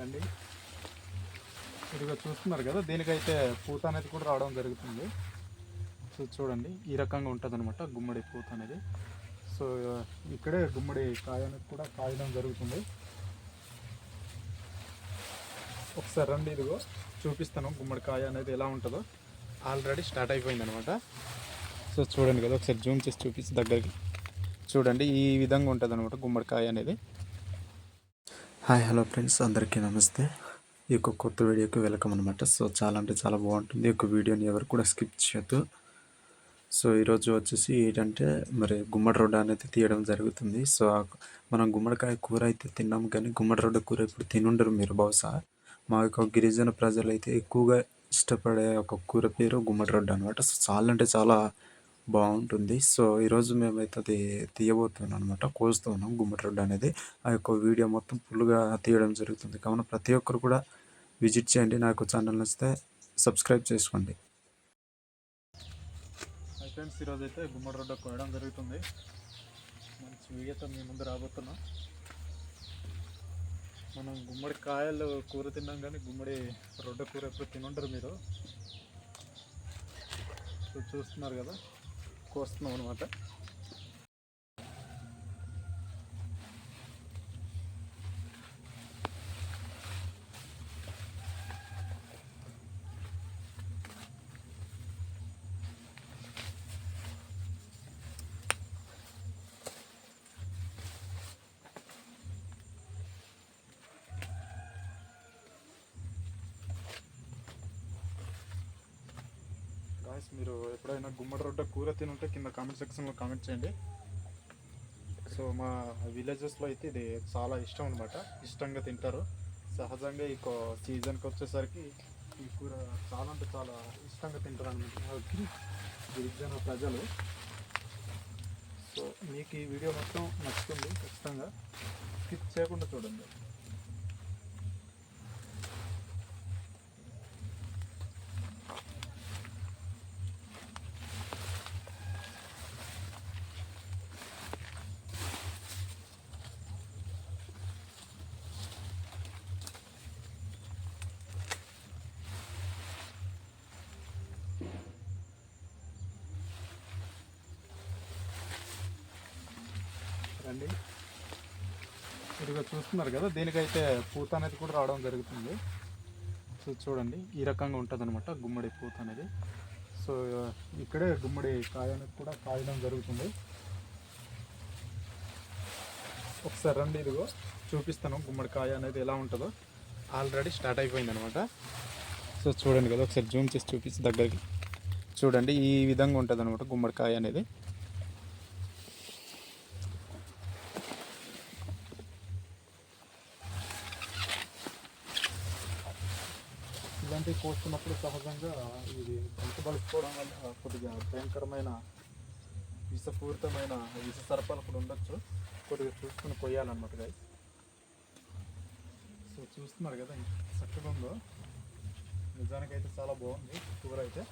రండి ఇదిగో చూస్తున్నారు కదా దీనికైతే పూత అనేది కూడా రావడం జరుగుతుంది. సో చూడండి ఈ రకంగా ఉంటుంది అనమాట గుమ్మడి పూత అనేది. సో ఇక్కడే గుమ్మడి కాయ అనేది కూడా కాయడం జరుగుతుంది. ఒకసారి రండి ఇదిగో చూపిస్తాను గుమ్మడి కాయ అనేది ఎలా ఉంటుందో. ఆల్రెడీ స్టార్ట్ అయిపోయింది అనమాట సో చూడండి కదా ఒకసారి జూమ్ చేసి చూపించి దగ్గరికి. చూడండి ఈ విధంగా ఉంటుంది అనమాట గుమ్మడికాయ అనేది. హాయ్ హలో ఫ్రెండ్స్ అందరికీ నమస్తే. ఈ యొక్క కొత్త వీడియోకి వెల్కమ్ అనమాట సో చాలా అంటే చాలా బాగుంటుంది. ఈ యొక్క వీడియోని ఎవరు కూడా స్కిప్ చేయొద్దు. సో ఈరోజు వచ్చేసి ఏంటంటే మరి గుమ్మడి రోడ్డు అనేది తీయడం జరుగుతుంది. సో మనం గుమ్మడికాయ కూర అయితే తిన్నాం కానీ గుమ్మడి రొడ్డ కూర ఇప్పుడు తినుండరు మీరు బహుశా. మా యొక్క గిరిజన ప్రజలు అయితే ఎక్కువగా ఇష్టపడే ఒక కూర పేరు గుమ్మడి రోడ్డు అనమాట సో చాలా అంటే చాలా బాగుంటుంది. సో ఈరోజు మేమైతే అది తీయబోతున్నాం అనమాట కోస్తున్నాం గుమ్మడి రొడ్డ అనేది. ఆ యొక్క వీడియో మొత్తం ఫుల్గా తీయడం జరుగుతుంది. కావున ప్రతి ఒక్కరు కూడా విజిట్ చేయండి. నాకు ఛానల్ నచ్చితే సబ్స్క్రైబ్ చేసుకోండి. ఫ్రెండ్స్ ఈరోజు అయితే గుమ్మడి రొడ్డ కోయడం జరుగుతుంది. మంచి వీడియోతో మీ ముందు రాబోతున్నాం. మనం గుమ్మడి కాయలు కూర తిన్నాం కానీ గుమ్మడి రొడ్డ కూర ఎప్పుడు తినుంటారు మీరు. సో చూస్తున్నారు కదా. కోస్తున్నాం అనమాట గాయస్ మీరు ఎప్పుడైనా గుమ్మడి రోడ్డు కూర తినుంటే కింద కామెంట్ సెక్షన్లో కామెంట్ చేయండి. సో మా విలేజెస్లో అయితే ఇది చాలా ఇష్టం అనమాట ఇష్టంగా తింటారు. సహజంగా ఈ సీజన్కి వచ్చేసరికి ఈ కూర చాలా అంటే చాలా ఇష్టంగా తింటారు అనమాట గిరిజన ప్రజలు. సో మీకు ఈ వీడియో మొత్తం నచ్చుతుంది ఖచ్చితంగా. స్కిప్ చేయకుండా చూడండి. రండి ఇదిగో చూస్తున్నారు కదా దీనికైతే పూత అనేది కూడా రావడం జరుగుతుంది. సో చూడండి ఈ రకంగా ఉంటుంది అనమాట గుమ్మడి పూత అనేది. సో ఇక్కడే గుమ్మడి కాయ అనేది కూడా కాయడం జరుగుతుంది. ఒకసారి రండి ఇదిగో చూపిస్తాను గుమ్మడి కాయ అనేది ఎలా ఉంటుందో. ఆల్రెడీ స్టార్ట్ అయిపోయింది అనమాట సో చూడండి కదా ఒకసారి జూమ్ చేసి చూపించి దగ్గరికి. చూడండి ఈ విధంగా ఉంటుంది అనమాట గుమ్మడికాయ అనేది. పోస్తున్నప్పుడు సహజంగా ఇది గొంతు వల్ల కొద్దిగా భయంకరమైన విషపూరితమైన విష సర్పాలు కూడా ఉండొచ్చు. కొద్దిగా చూసుకుని కొయ్యాలన్నమాట గాయ సో చూస్తున్నారు కదా చక్కగా ఉందో నిజానికైతే చాలా బాగుంది. కూర అయితే.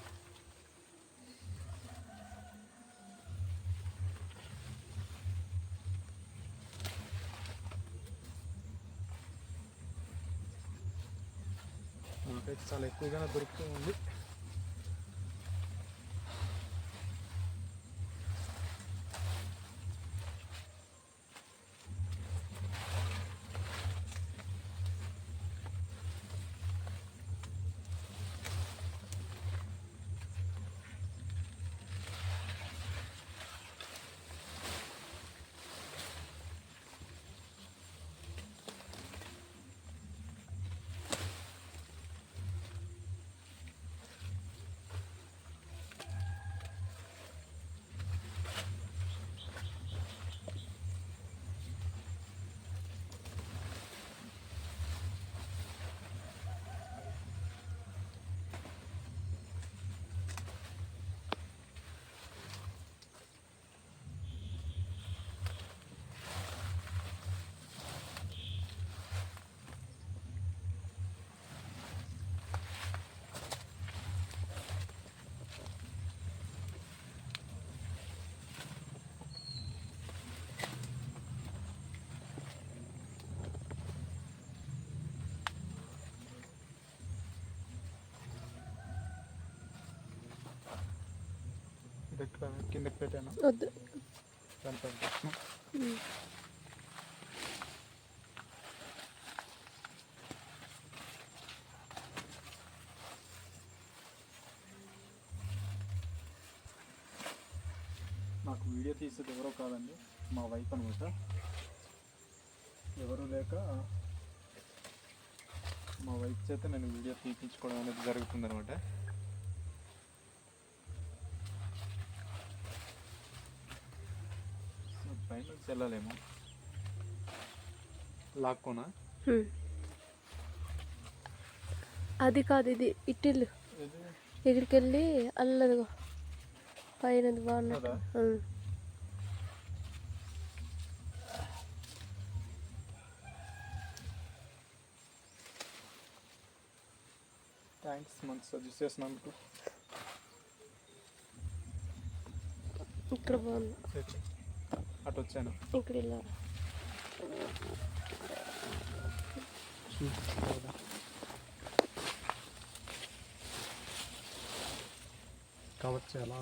చాలా ఎక్కువగానే దొరుకుతూ ఉంది. కిందకి పెట్టాను? వద్దు. నాకు వీడియో తీసేది ఎవరో కాదండి మా వైఫ్ అనమాట. ఎవరు లేక మా వైఫ్ చేత నేను వీడియో తీపించుకోవడం అనేది జరుగుతుంది వెళ్ళలేము లాక్కోనా. అది కాదు ఇది ఇట్టిల్లు ఇక్కడికి వెళ్ళి అల్లదిగో. పైన బాగున్నట్టు. థ్యాంక్స్ మనకు సజెస్ట్ చేసినందుకు. ఇక్కడ బాగుంది. అటు వచ్చాను ఇక్కడ వెళ్ళారు కావచ్చు ఎలా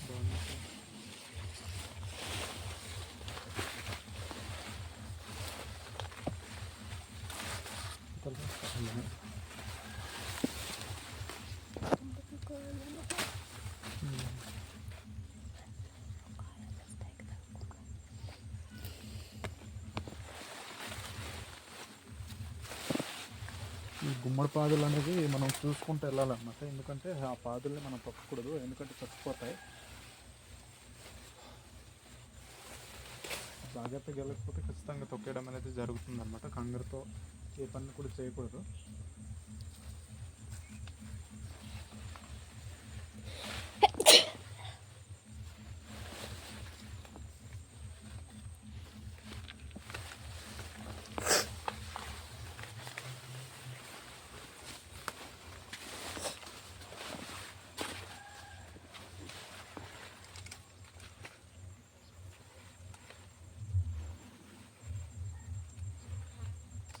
బాగుంది ఈ గుమ్మడి పాదులు అనేది మనం చూసుకుంటూ వెళ్ళాలన్నమాట. ఎందుకంటే ఆ పాదుల్ని మనం తొక్కకూడదు ఎందుకంటే చచ్చిపోతాయి. జాగ్రత్తగా వెళ్ళకపోతే ఖచ్చితంగా తొక్కేయడం అనేది జరుగుతుందన్నమాట. అనమాట ఏ పని కూడా చేయకూడదు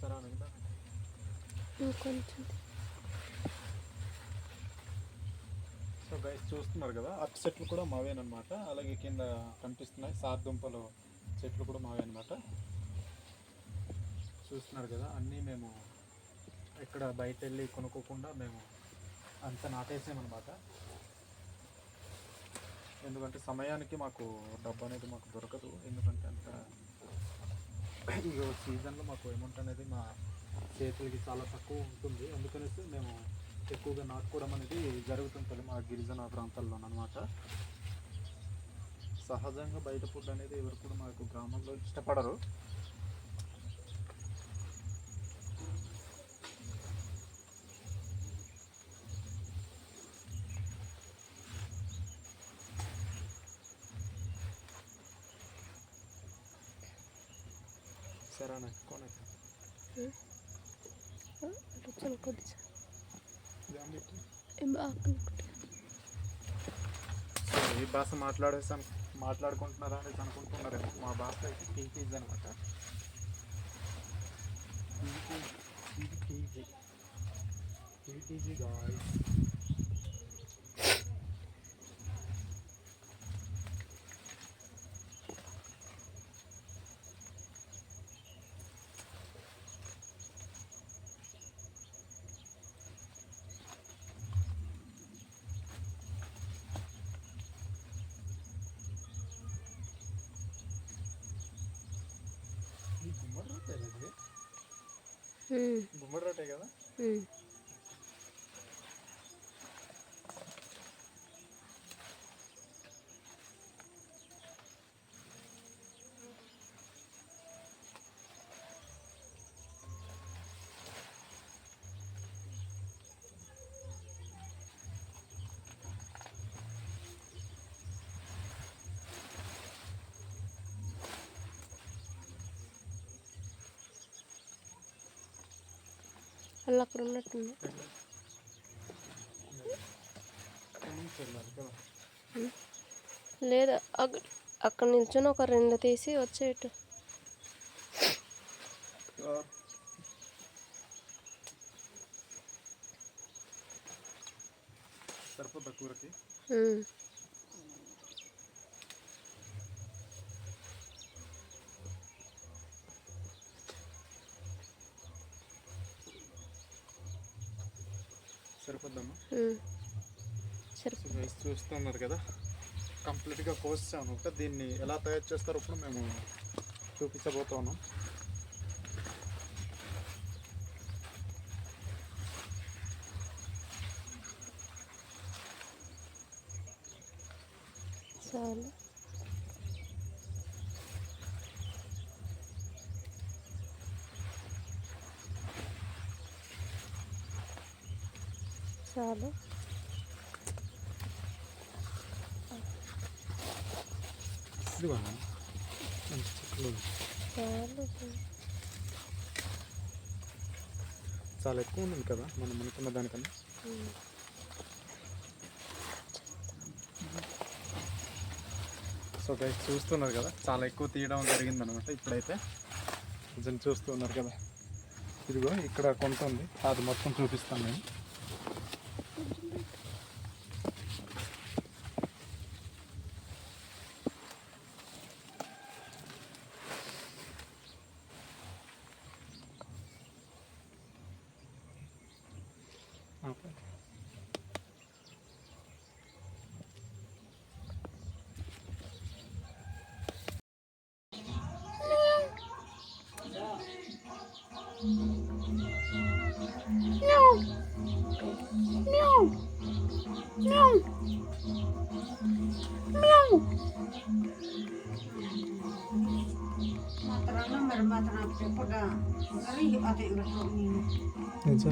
సరే అనండి. ఇంకొంచెం సో గైస్ చూస్తున్నారు కదా? అటు చెట్లు కూడా మావేనమాట అలాగే కింద కనిపిస్తున్నాయి. సార్ దుంపలు చెట్లు కూడా మావే అనమాట చూస్తున్నారు కదా? అన్నీ మేము ఇక్కడ బయట వెళ్ళి కొనుక్కోకుండా మేము అంత నాటేసామన్నమాట. ఎందుకంటే సమయానికి మాకు డబ్బు అనేది మాకు దొరకదు. ఎందుకంటే అంత ఈ సీజన్లో మాకు అమౌంట్ అనేది మా చేతులకి చాలా తక్కువ ఉంటుంది. అందుకనేసి మేము ఎక్కువగా నాటుకోవడం అనేది జరుగుతుంటుంది మా గిరిజన ప్రాంతాల్లో అనమాట సహజంగా బయట ఫుడ్ అనేది ఎవరు కూడా మాకు గ్రామంలో ఇష్టపడరు. సరే నాకు? కొనక వచ్చాను కొద్ది ఈ భాష మాట్లాడేసాను మాట్లాడుకుంటున్నారా అనేసి అనుకుంటున్నారేమో. మా భాష టీటీజీ అనమాట టీటీజీ కేజీ గాయ్ ఈ గుమ్మడి రొట్టె ఇది ఉమ్. గుమ్మడి రొట్టె కదా? అలా అక్కడ ఉన్నట్టుంది. లేదా అక్కడ నిల్చొని ఒక రెండు తీసి సరిపోద్దా కూరకి? సరిపోద్దమ్మా చూస్తున్నారు కదా? కంప్లీట్గా కోసాం అనమాట దీన్ని ఎలా తయారు చేస్తారో ఇప్పుడు మేము చూపించబోతా ఉన్నాం చాలు చాలు. చాలు ఎక్కువ ఉంది కదా మనం అనుకున్న దానికన్నా. సో గైస్ చూస్తున్నారు కదా చాలా ఎక్కువ తీయడం జరిగింది అనమాట ఇప్పుడైతే. కొంచెం చూస్తున్నారు కదా. ఇదిగో ఇక్కడ కొంత ఉంది. అది మొత్తం చూపిస్తాను నేను. अच्छा